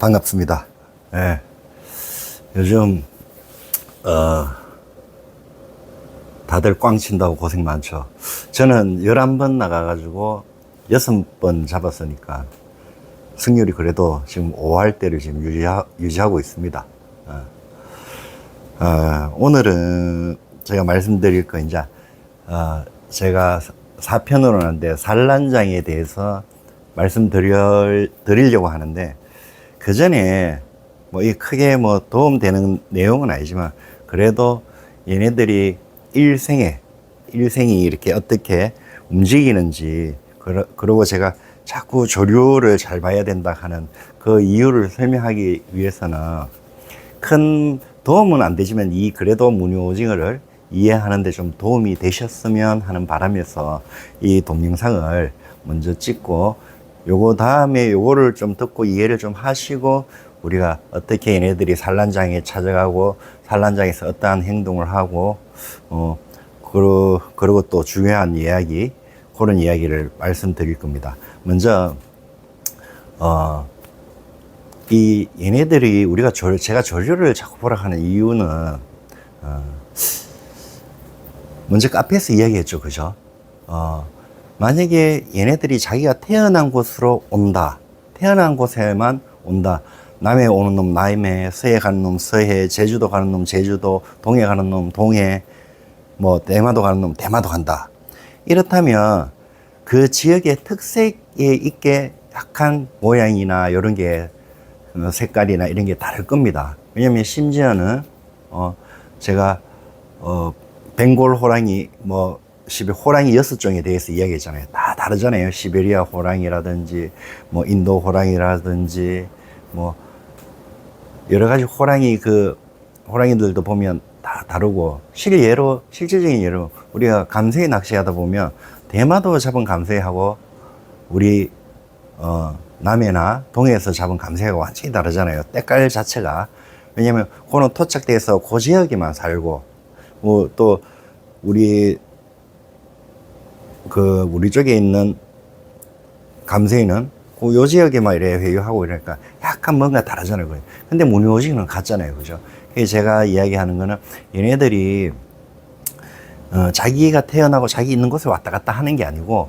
반갑습니다. 예. 요즘, 어, 다들 꽝 친다고 고생 많죠. 저는 11번 나가가지고 6번 잡았으니까 승률이 그래도 지금 5할대를 지금 유지하, 유지하고 있습니다. 어. 어, 오늘은 제가 말씀드릴 거 이제, 어, 제가 사편으로 하는데 산란장에 대해서 말씀드려, 드리려고 하는데, 그 전에 뭐 이 크게 뭐 도움되는 내용은 아니지만, 그래도 얘네들이 일생에, 일생이 이렇게 어떻게 움직이는지, 그러, 그리고 제가 자꾸 조류를 잘 봐야 된다 하는 그 이유를 설명하기 위해서는 큰 도움은 안 되지만 이 그래도 무늬오징어를 이해하는데 좀 도움이 되셨으면 하는 바람에서 이 동영상을 먼저 찍고 요거 다음에 요거를 좀 듣고 이해를 좀 하시고 우리가 어떻게 얘네들이 산란장에 찾아가고 산란장에서 어떠한 행동을 하고 어 그러, 그리고 또 중요한 이야기 그런 이야기를 말씀드릴 겁니다. 먼저 어, 이 얘네들이 우리가 절, 제가 전류를 자꾸 보라 하는 이유는 어, 먼저 카페에서 이야기했죠, 그죠? 어, 만약에 얘네들이 자기가 태어난 곳으로 온다, 태어난 곳에만 온다. 남해 오는 놈 남해, 서해 가는 놈 서해, 제주도 가는 놈 제주도, 동해 가는 놈 동해, 뭐 대마도 가는 놈 대마도 간다. 이렇다면 그 지역의 특색에 있게 약한 모양이나 이런 게 어, 색깔이나 이런 게 다를 겁니다. 왜냐면 심지어는 어 제가 어 벵골 호랑이 뭐 시베 호랑이 여섯 종에 대해서 이야기했잖아요. 다 다르잖아요. 시베리아 호랑이라든지 뭐 인도 호랑이라든지 뭐 여러 가지 호랑이 그 호랑이들도 보면 다 다르고 실예로 실질적인 예로 우리가 감새 낚시하다 보면 대마도 잡은 감새하고 우리 어 남해나 동해에서 잡은 감새하고 완전히 다르잖아요. 때깔 자체가 왜냐면 그는 토착돼서 그 지역에만 살고 뭐 또 우리 그 우리 쪽에 있는 감새는 그요 지역에만 이래 회유하고 이러니까 약간 뭔가 다르잖아요. 그게. 근데 무늬오징어는 같잖아요. 그죠? 제가 이야기하는 거는 얘네들이 어, 자기가 태어나고 자기 있는 곳에 왔다 갔다 하는 게 아니고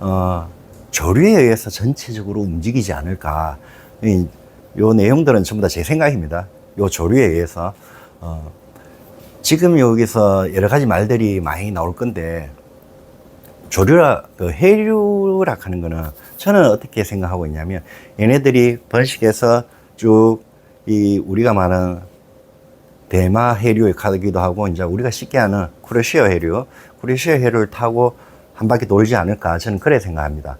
어, 조류에 의해서 전체적으로 움직이지 않을까. 이, 요 내용들은 전부 다 제 생각입니다. 요 조류에 의해서 어, 지금 여기서 여러 가지 말들이 많이 나올 건데 조류라 그 해류라 하는 거는 저는 어떻게 생각하고 있냐면 얘네들이 번식해서 쭉 이 우리가 말하는 대마 해류에 가기도 하고 이제 우리가 쉽게 아는 쿠르시어 해류, 쿠르시어 해류를 타고 한 바퀴 돌지 않을까 저는 그래 생각합니다.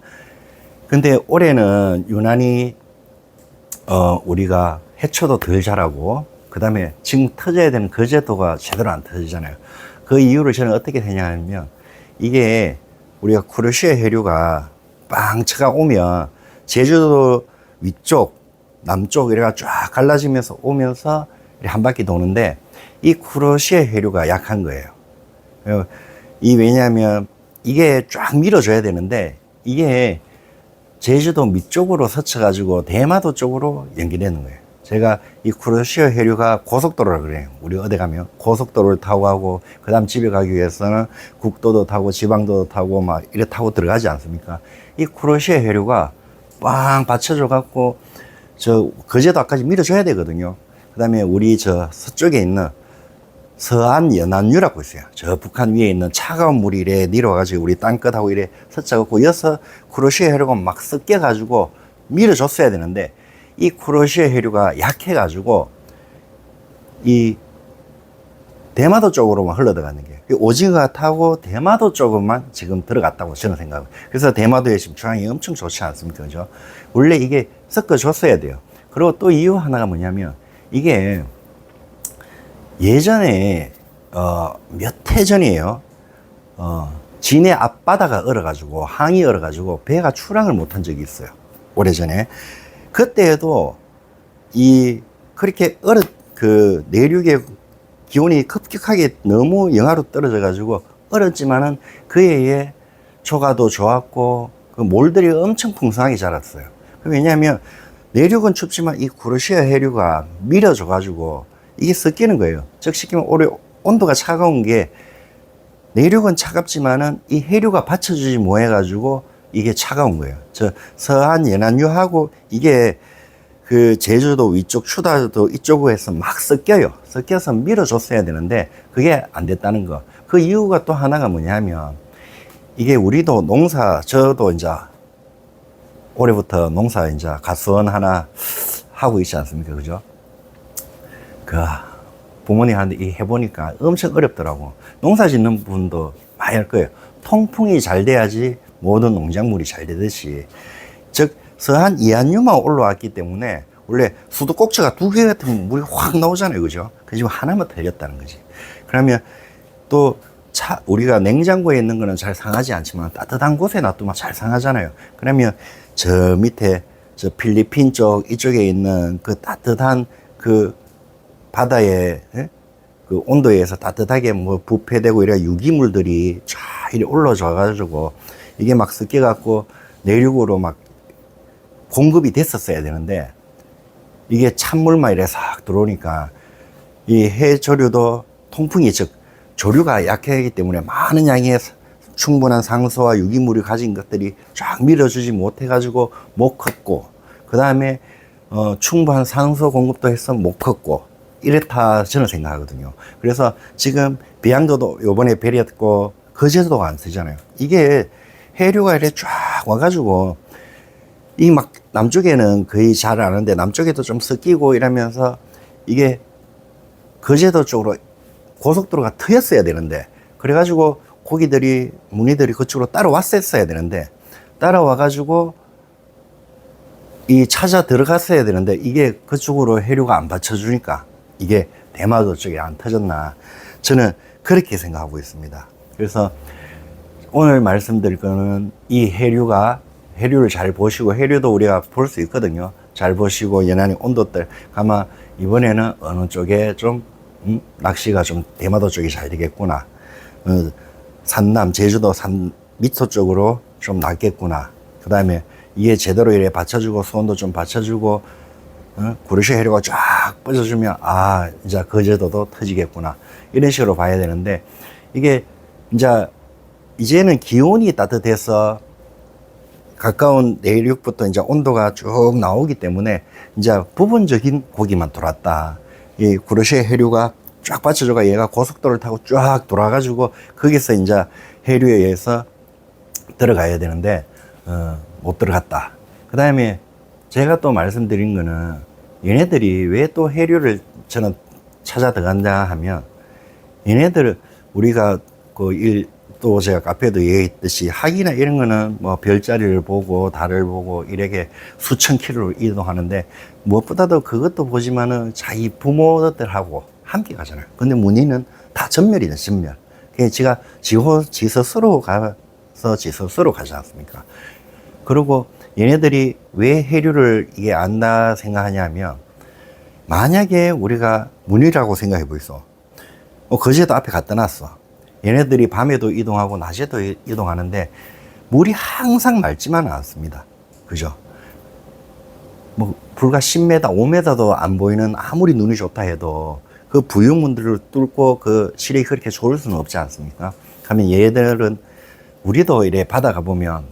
근데 올해는 유난히 어 우리가 해초도 덜 자라고 그다음에 지금 터져야 되는 거제도가 제대로 안 터지잖아요. 그 이유를 저는 어떻게 생각하냐면 이게 우리가 쿠르시아 해류가 빵 쳐가 오면 제주도 위쪽, 남쪽 이래가 쫙 갈라지면서 오면서 한 바퀴 도는데 이 쿠르시아 해류가 약한 거예요. 어, 이 왜냐하면 이게 쫙 밀어줘야 되는데 이게 제주도 밑쪽으로 서쳐가지고 대마도 쪽으로 연결되는 거예요. 제가 이 쿠르시아 해류가 고속도로라 그래요. 우리 어디 가면 고속도로를 타고 가고 그다음 집에 가기 위해서는 국도도 타고 지방도도 타고 막 이래 타고 들어가지 않습니까? 이 쿠르시아 해류가 빵 받쳐줘 갖고 저 거제도 앞까지 밀어줘야 되거든요. 그다음에 우리 저 서쪽에 있는 서안 연안유라고 있어요. 저 북한 위에 있는 차가운 물이 이래 내려와가지고 우리 땅끝하고 이래 서쳐갖고 여서 쿠르시아 해류가 막 섞여가지고 밀어줬어야 되는데 이 쿠르시아 해류가 약해가지고 이 대마도 쪽으로만 흘러들어가는 게 오징어가 타고 대마도 쪽으로만 지금 들어갔다고 저는 생각해요. 그래서 대마도의 지금 중앙이 엄청 좋지 않습니까? 그죠? 원래 이게 섞어줬어야 돼요. 그리고 또 이유 하나가 뭐냐면 이게 예전에 어, 몇 해 전이에요. 어, 진해 앞바다가 얼어가지고 항이 얼어가지고 배가 출항을 못한 적이 있어요. 오래전에 그때에도 이 그렇게 얼어 그 내륙의 기온이 급격하게 너무 영하로 떨어져 가지고 얼었지만은 그에 의해 초가도 좋았고 그 몰들이 엄청 풍성하게 자랐어요. 왜냐하면 내륙은 춥지만 이 구르시아 해류가 밀어줘 가지고 이게 섞이는 거예요. 즉 시키면 올해 온도가 차가운 게 내륙은 차갑지만은 이 해류가 받쳐주지 못해 가지고 이게 차가운 거예요. 저 서한 연안유하고 이게 그 제주도 위쪽 추다도 이쪽으로 해서 막 섞여요. 섞여서 밀어줬어야 되는데 그게 안 됐다는 거. 그 이유가 또 하나가 뭐냐면 이게 우리도 농사 저도 이제 올해부터 농사 이제 가수원 하나 하고 있지 않습니까? 그죠? 그 부모님한테 이 해보니까 엄청 어렵더라고. 농사 짓는 분도 많이 할 거예요. 통풍이 잘 돼야지 모든 농작물이 잘 되듯이. 즉, 서한 이한유만 올라왔기 때문에 원래 수도 꼭지가 두 개 같으면 물이 확 나오잖아요. 그죠? 그 지금 하나만 틀렸다는 거지. 그러면 또 차, 우리가 냉장고에 있는 거는 잘 상하지 않지만 따뜻한 곳에 놔두면 잘 상하잖아요. 그러면 저 밑에 저 필리핀 쪽 이쪽에 있는 그 따뜻한 그 바다의 예? 그 온도에 의해서 따뜻하게 뭐 부패되고 이래 유기물들이 쫙 이리 올라져 가지고 이게 막 섞여 갖고 내륙으로 막 공급이 됐었어야 되는데 이게 찬물만 이래 싹 들어오니까 이 해조류도 통풍이 즉 조류가 약하기 때문에 많은 양의 충분한 상소와 유기물이 가진 것들이 쫙 밀어주지 못해 가지고 못 컸고 그 다음에 어, 충분한 상소 공급도 해서 못 컸고 이렇다 저는 생각하거든요. 그래서 지금 비양도도 요번에 배렸고 거제도가 안 쓰잖아요. 이게 해류가 이렇게 쫙 와가지고 이 막 남쪽에는 거의 잘 아는데 남쪽에도 좀 섞이고 이러면서 이게 거제도 쪽으로 고속도로가 트였어야 되는데 그래가지고 고기들이 무늬들이 그쪽으로 따라왔었어야 되는데 따라와가지고 이 찾아 들어갔어야 되는데 이게 그쪽으로 해류가 안 받쳐주니까 이게 대마도 쪽에 안 터졌나 저는 그렇게 생각하고 있습니다. 그래서 오늘 말씀드릴 거는 이 해류가 해류를 잘 보시고 해류도 우리가 볼 수 있거든요. 잘 보시고 연안의 온도들 아마 이번에는 어느 쪽에 좀 음, 낚시가 좀 대마도 쪽이 잘 되겠구나. 어, 산남 제주도 산 밑도 쪽으로 좀 낫겠구나. 그 다음에 이게 제대로 이래 받쳐주고 수온도 좀 받쳐주고 어? 구르시 해류가 쫙 뻗어주면 아 이제 거제도도 터지겠구나 이런 식으로 봐야 되는데 이게 이제 이제는 기온이 따뜻해서 가까운 내륙부터 이제 온도가 쭉 나오기 때문에 이제 부분적인 고기만 돌았다. 이 구르시 해류가 쫙 받쳐줘가 얘가 고속도로를 타고 쫙 돌아가지고 거기서 이제 해류에 의해서 들어가야 되는데 어, 못 들어갔다. 그 다음에 제가 또 말씀드린 거는 얘네들이 왜 또 해류를 저는 찾아 들어간다 하면 얘네들 우리가 그 일 또 제가 카페도 얘기했듯이 학이나 이런 거는 뭐 별자리를 보고 달을 보고 이렇게 수천 킬로를 이동하는데 무엇보다도 그것도 보지만은 자기 부모들하고 함께 가잖아요. 근데 문의는 다 전멸이다, 전멸. 그게 지가 지호, 지 스스로 가서 지 스스로 가지 않습니까? 그리고 얘네들이 왜 해류를 이게 안다 생각하냐면 만약에 우리가 문이라고 생각해 보이소. 어, 거제도 앞에 갖다 놨어. 얘네들이 밤에도 이동하고 낮에도 이- 이동하는데 물이 항상 맑지만은 않습니다. 그죠? 뭐 불과 10m, 5m도 안 보이는 아무리 눈이 좋다 해도 그 부유문들을 뚫고 그 시력이 그렇게 좋을 수는 없지 않습니까? 그러면 얘들은 우리도 이래 바다 가 보면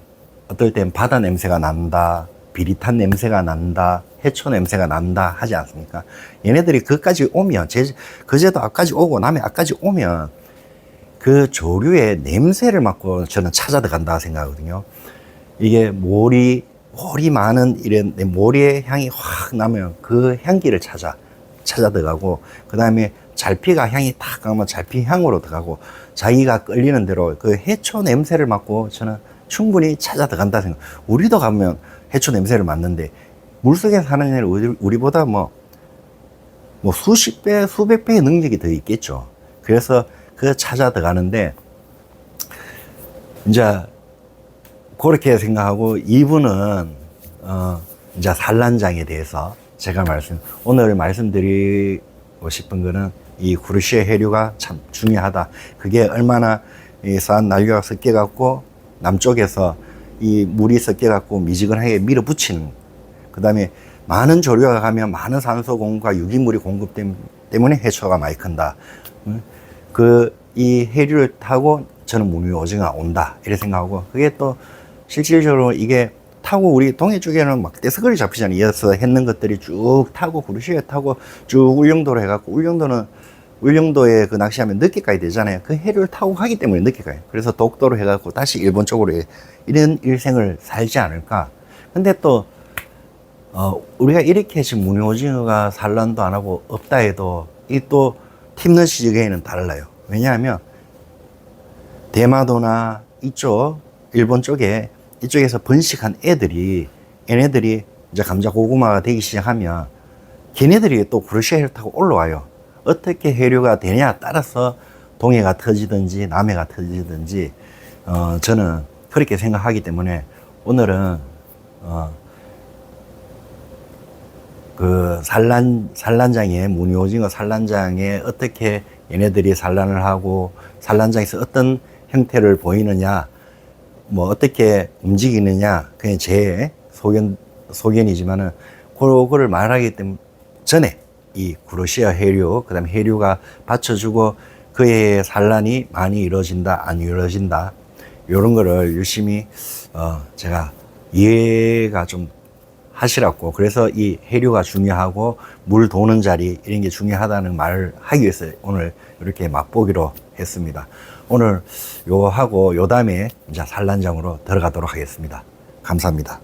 어떨 땐 바다 냄새가 난다, 비릿한 냄새가 난다, 해초 냄새가 난다 하지 않습니까? 얘네들이 그까지 오면, 제, 그제도 앞까지 오고 남해 앞까지 오면 그 조류의 냄새를 맡고 저는 찾아 들어간다 생각하거든요. 이게 몰이, 몰이 많은 이런 모리의 향이 확 나면 그 향기를 찾아, 찾아 들어가고, 그 다음에 잘피가 향이 탁 가면 잘피 향으로 들어가고, 자기가 끌리는 대로 그 해초 냄새를 맡고 저는 충분히 찾아 들어간다 생각. 우리도 가면 해초 냄새를 맡는데, 물속에 사는 애는 우리, 우리보다 뭐, 뭐 수십 배, 수백 배의 능력이 더 있겠죠. 그래서 그 찾아 들어가는데, 이제 그렇게 생각하고 이분은 어 이제 산란장에 대해서 제가 말씀 오늘 말씀드리고 싶은 거는 이 구르시아 해류가 참 중요하다. 그게 얼마나 이 서한 난류가 섞여 갖고 남쪽에서 이 물이 섞여 갖고 미지근하게 밀어붙이는 그다음에 많은 조류가 가면 많은 산소 공급과 유기물이 공급 됨- 때문에 해초가 많이 큰다. 그 이 해류를 타고 저는 무늬 오징어가 온다 이렇게 생각하고 그게 또 실질적으로 이게 타고 우리 동해 쪽에는 막 떼서거리 잡히잖아요. 이어서 했는 것들이 쭉 타고 구르시에 타고 쭉 울릉도로 해갖고 울릉도는 울릉도에 그 낚시하면 늦게까지 되잖아요. 그 해류를 타고 가기 때문에 늦게 가요. 그래서 독도로 해갖고 다시 일본 쪽으로 이런 일생을 살지 않을까. 근데 또 어, 우리가 이렇게 지금 무늬 오징어가 산란도 안 하고 없다 해도 이 또 팀너 시즈게에는 달라요. 왜냐하면 대마도나 이쪽 일본 쪽에 이쪽에서 번식한 애들이 얘네들이 이제 감자 고구마가 되기 시작하면 걔네들이 또 구르시아를 타고 올라와요. 어떻게 해류가 되냐 따라서 동해가 터지든지 남해가 터지든지 어, 저는 그렇게 생각하기 때문에 오늘은 어, 그 산란 산란장에 무늬 오징어 산란장에 어떻게 얘네들이 산란을 하고 산란장에서 어떤 형태를 보이느냐 뭐 어떻게 움직이느냐 그냥 제 소견 소견이지만은 그거를 말하기 때문에 전에 이 구로시아 해류 그다음에 해류가 받쳐주고 그의 산란이 많이 이루어진다 안 이루어진다 이런 거를 열심히 어 제가 이해가 좀 하시라고 그래서 이 해류가 중요하고 물 도는 자리 이런 게 중요하다는 말을 하기 위해서 오늘 이렇게 맛보기로 했습니다. 오늘 요거 하고 요 다음에 이제 산란장으로 들어가도록 하겠습니다. 감사합니다.